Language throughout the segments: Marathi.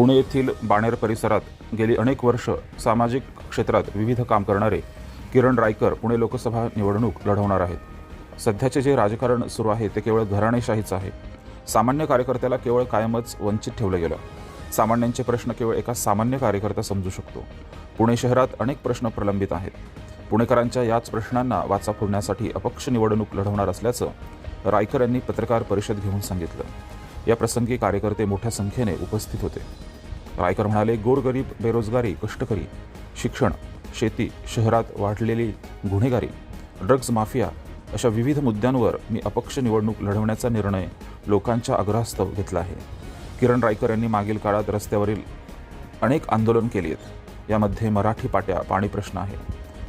पुणे येथील बाणेर परिसरात गेली अनेक वर्ष सामाजिक क्षेत्रात विविध काम करणारे किरण रायकर पुणे लोकसभा निवडणूक लढवणार आहेत. सध्याचे जे राजकारण सुरू आहे ते केवळ घराणेशाहीचं आहे. सामान्य कार्यकर्त्याला केवळ कायमच वंचित ठेवलं गेलं. सामान्यांचे प्रश्न केवळ एका सामान्य कार्यकर्ता समजू शकतो. पुणे शहरात अनेक प्रश्न प्रलंबित आहेत. पुणेकरांच्या याच प्रश्नांना वाचा फोडण्यासाठी अपक्ष निवडणूक लढवणार असल्याचं रायकर यांनी पत्रकार परिषद घेऊन सांगितलं. या प्रसंगी कार्यकर्ते मोठ्या संख्येने उपस्थित होते. रायकर म्हणाले गोरगरीब बेरोजगारी कष्टकरी शिक्षण शेती शहरात वाढलेली गुन्हेगारी ड्रग्ज माफिया अशा विविध मुद्द्यांवर मी अपक्ष निवडणूक लढवण्याचा निर्णय लोकांच्या आग्रहास्तव घेतला आहे. किरण रायकर यांनी मागील काळात रस्त्यावरील अनेक आंदोलन केली आहेत. यामध्ये मराठी पाट्या पाणी प्रश्न आहे.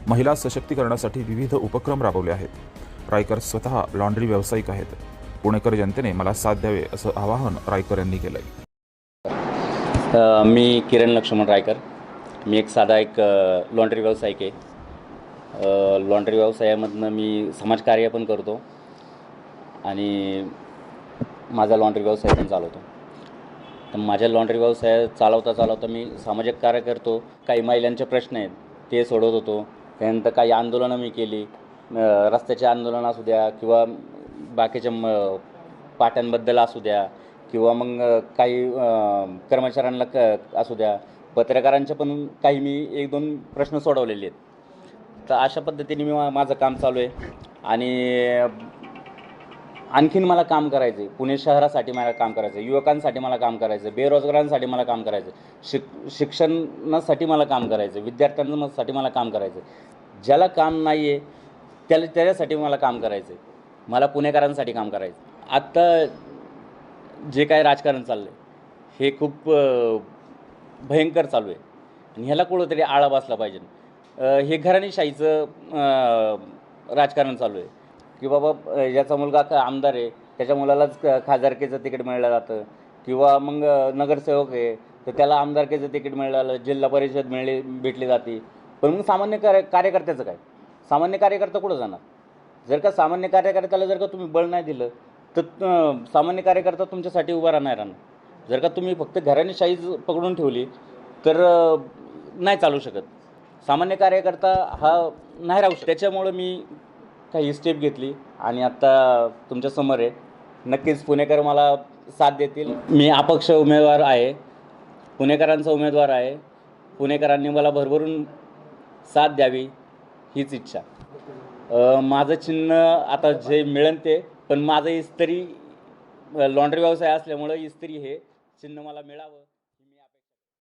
महिला सशक्तीकरणासाठी विविध उपक्रम राबवले आहेत. रायकर स्वतः लॉन्ड्री व्यावसायिक आहेत. पुणेकर जनतेने मला साथ द्यावे असं आवाहन रायकर यांनी केलं मी किरण लक्ष्मण रायकर. मी एक साधा एक लॉन्ड्री व्यावसायिक आहे. लॉन्ड्री व्यवसायामधनं मी समाजकार्य पण करतो आणि माझा लॉन्ड्री व्यवसाय पण चालवतो. तर माझ्या लॉन्ड्री व्यवसाय चालवता चालवता मी सामाजिक कार्य करतो. काही महिलांचे प्रश्न आहेत ते सोडवत होतो. त्यानंतर काही आंदोलनं मी केली. रस्त्याचे आंदोलन असू द्या किंवा बाकीच्या म पाट्यांबद्दल असू द्या किंवा मग काही कर्मचाऱ्यांना क असू द्या पत्रकारांचे पण काही मी एक दोन प्रश्न सोडवलेले आहेत. तर अशा पद्धतीने मी मा- माझं काम चालू आहे. आणि आणखीन मला काम करायचं आहे पुणे शहरासाठी मला काम करायचं आहे युवकांसाठी मला काम करायचं आहे बेरोजगारांसाठी मला काम करायचं आहे शिक शिक्षणासाठी मला काम करायचं आहे विद्यार्थ्यांसाठी मला काम करायचं आहे ज्याला काम नाही आहे त्याला त्याच्यासाठी मला काम करायचं आहे मला पुणेकरांसाठी काम करायचं आहे. आत्ता जे काय राजकारण चाललं आहे हे खूप भयंकर चालू आहे. आणि ह्याला कुठंतरी आळा बसला पाहिजे. हे घराणेशाहीचं राजकारण चालू आहे. की बाबा याचा मुलगा आमदार आहे त्याच्या मुलालाच खासदारकीचं तिकीट मिळलं जातं. किंवा मग नगरसेवक आहे तर त्याला आमदारकीचं तिकीट मिळालं जिल्हा परिषद मिळली भेटली जाते. पण मग सामान्य कार्य कार्यकर्त्याचं काय? सामान्य कार्यकर्ता कुठं जाणार? जर का सामान्य कार्यकर्त्याला जर का तुम्ही बळ नाही दिलं तर सामान्य कार्यकर्ता तुमच्यासाठी उभा राहणार राहणार जर का तुम्ही फक्त घराणेशाही शाईज पकडून ठेवली तर नाही चालू शकत. सामान्य कार्यकर्ता हा नाही राहू शकत. त्याच्यामुळं मी काही स्टेप घेतली आणि आत्ता तुमच्यासमोर आहे. नक्कीच पुणेकर मला साथ देतील. मी अपक्ष उमेदवार आहे. पुणेकरांचा उमेदवार आहे. पुणेकरांनी मला भरभरून साथ द्यावी हीच इच्छा. माझं चिन्ह आता जे मिळेल ते पण माझं इस्त्री लॉन्ड्री व्यवसाय असल्यामुळं इस्त्री हे चिन्ह मला मिळावं.